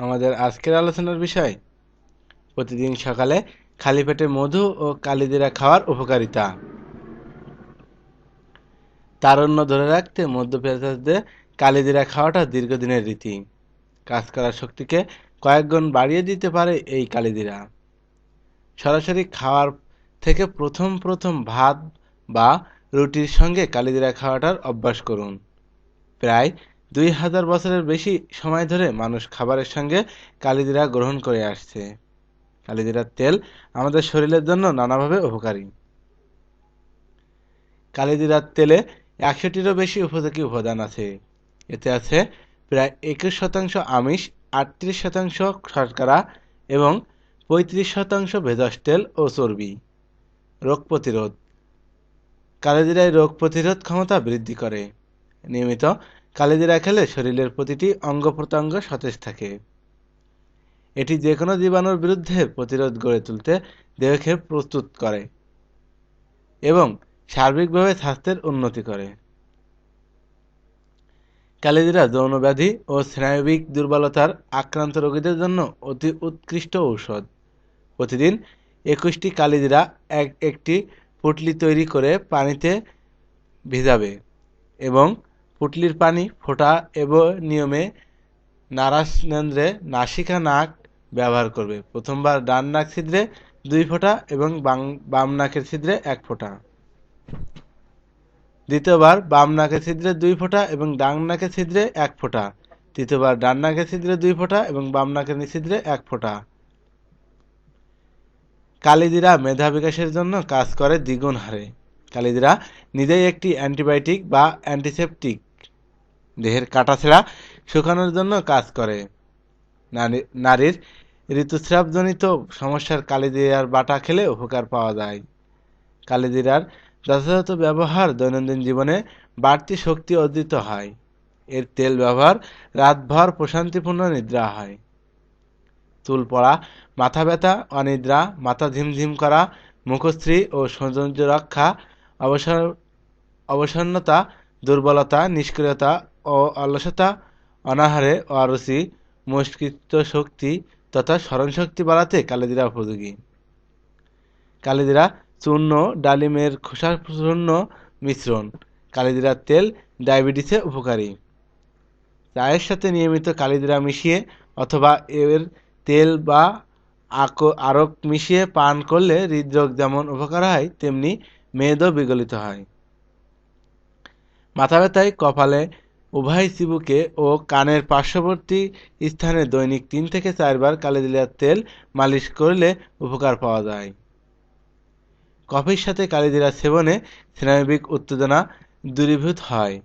আমাদের আজকের আলোচনার বিষয়, প্রতিদিন সকালে খালি পেটে মধু ও কালিজিরা খাওয়ার উপকারিতা। তারুণ্য ধরে রাখতে মধ্যপ্রাচ্যদের কালিজিরা খাওয়াটা দীর্ঘদিনের রীতি। কাজ করার শক্তিকে কয়েকগুণ বাড়িয়ে দিতে পারে এই কালিজিরা সরাসরি খাওয়ার থেকে প্রথম প্রথম ভাত বা রুটির সঙ্গে কালিজিরা খাওয়াটার অভ্যাস করুন। প্রায় দুই হাজার বছরের বেশি সময় ধরে মানুষ খাবারের সঙ্গে কালিজিরা গ্রহণ করে আসছে। কালিজিরার তেল আমাদের শরীরের জন্য নানাভাবে উপকারী। কালিজিরার তেলে একশোটিরও বেশি উপযোগী উপাদান আছে। এতে আছে প্রায় একুশ শতাংশ আমিষ, আটত্রিশ শতাংশ শর্করা এবং পঁয়ত্রিশ শতাংশ ভেষজ তেল ও চর্বি। রোগ প্রতিরোধ। কালিজিরায় রোগ প্রতিরোধ ক্ষমতা বৃদ্ধি করে। নিয়মিত কালিজিরা খেলে শরীরের প্রতিটি অঙ্গ প্রত্যঙ্গ সতেজ থাকে। এটি যে কোনো জীবাণুর বিরুদ্ধে প্রতিরোধ গড়ে তুলতে দেহকে প্রস্তুত করে এবং সার্বিকভাবে স্বাস্থ্যের উন্নতি করে। কালিজিরা যৌন ব্যাধি ও স্নায়বিক দুর্বলতার আক্রান্ত রোগীদের জন্য অতি উৎকৃষ্ট ঔষধ। প্রতিদিন একুশটি কালিজিরা এক একটি পুটলি তৈরি করে পানিতে ভিজাবে এবং পুটলির পানি ফোটা এবং নিয়মে নারাসনেন্দ্রে নাসিকা নাক ব্যবহার করবে। প্রথমবার ডান নাক ছিদ্রে দুই ফোঁটা এবং বাম নাকের ছিদ্রে এক ফোঁটা। দ্বিতীয়বার বাম নাকের ছিদ্রে দুই ফোঁটা এবং ডান নাকের ছিদ্রে এক ফোঁটা। তৃতীয়বার ডান নাকের ছিদ্রে দুই ফোঁটা এবং বাম নাকের ছিদ্রে এক ফোঁটা। কালিদিরা মেধা বিকাশের জন্য কাজ করে দ্বিগুণ হারে। কালিদিরা নিজেই একটি অ্যান্টিবায়োটিক বা অ্যান্টিসেপটিক দেহের কাটাছেঁড়া শুকানোর জন্য কাজ করে। নারীর ঋতুস্রাবজনিত সমস্যার কালিজিরার বাটা খেলে উপকার পাওয়া যায়। কালিজিরার যথাযথ ব্যবহার দৈনন্দিন জীবনে বাড়তি শক্তি অর্জিত হয়। এর তেল ব্যবহার রাতভর প্রশান্তিপূর্ণ নিদ্রা হয়। চুল পড়া, মাথা ব্যথা, অনিদ্রা, মাথা ঝিমঝিম করা, মুখশ্রী ও সৌন্দর্য রক্ষা, অবসর, অবসন্নতা, দুর্বলতা, নিষ্ক্রিয়তা ও অলসতা, অনাহারে অরুচি মস্তিষ্ক শক্তি তথা স্মরণশক্তি বাড়াতে কালিজিরা উপযোগী। কালিজিরা চূর্ণ, ডালিমের খোসা চূর্ণ মিশ্রণ। কালিজিরার তেল, ডায়াবেটিসে উপকারী। চায়ের সাথে নিয়মিত কালিজিরা মিশিয়ে অথবা এর তেল বা আরক মিশিয়ে পান করলে হৃদরোগ যেমন উপকার হয়, তেমনি মেদও বিগলিত হয়। মাথা ব্যথায়, কপালে উভয় চিবুকে ও কানের পার্শ্ববর্তী স্থানে দৈনিক তিন থেকে চারবার কালিজিরার তেল মালিশ করলে উপকার পাওয়া যায়। কফির সাথে কালিজিরা সেবনে স্নায়বিক উত্তেজনা দূরীভূত হয়।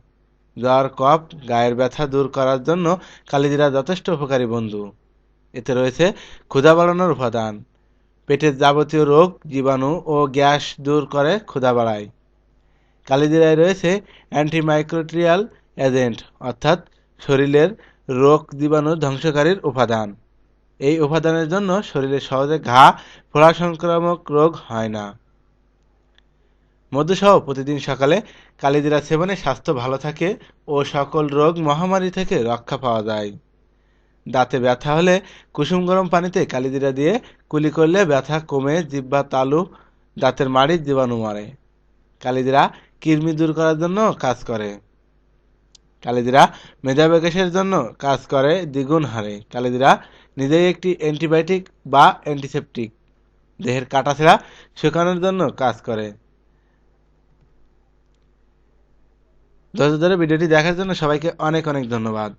জ্বর, কফ, গায়ের ব্যথা দূর করার জন্য কালিজিরা যথেষ্ট উপকারী বন্ধু। এতে রয়েছে ক্ষুধা বাড়ানোর উপাদান। পেটের যাবতীয় রোগ, জীবাণু ও গ্যাস দূর করে ক্ষুধা বাড়ায়। কালিজিরায় রয়েছে অ্যান্টিমাইক্রোট্রিয়াল এজেন্ট, অর্থাৎ শরীরের রোগ জীবাণু ধ্বংসকারীর উপাদান। এই উপাদানের জন্য শরীরে সহজে ঘা ফোড়া সংক্রামক রোগ হয় না। মধুসহ প্রতিদিন সকালে কালিজিরা সেবনে স্বাস্থ্য ভালো থাকে ও সকল রোগ মহামারী থেকে রক্ষা পাওয়া যায়। দাঁতে ব্যথা হলে কুসুম গরম পানিতে কালিজিরা দিয়ে কুলি করলে ব্যথা কমে, জিব্বা তালু, দাঁতের মাড়ির জীবাণু মারে। কালিজিরা কৃমি দূর করার জন্য কাজ করে। কালিজিরা মেধা বিকাশের জন্য কাজ করে দ্বিগুণ হারে। কালিজিরা নিজেই একটি অ্যান্টিবায়োটিক বা অ্যান্টিসেপটিক। দেহের কাটাছেঁড়া শুকানোর জন্য কাজ করে। ধৈর্য ধরে ভিডিওটি দেখার জন্য সবাইকে অনেক অনেক ধন্যবাদ।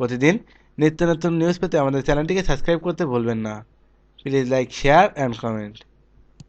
প্রতিদিন নিত্য নতুন নিউজ পেতে আমাদের চ্যানেলটিকে সাবস্ক্রাইব করতে ভুলবেন না। Please like share and comment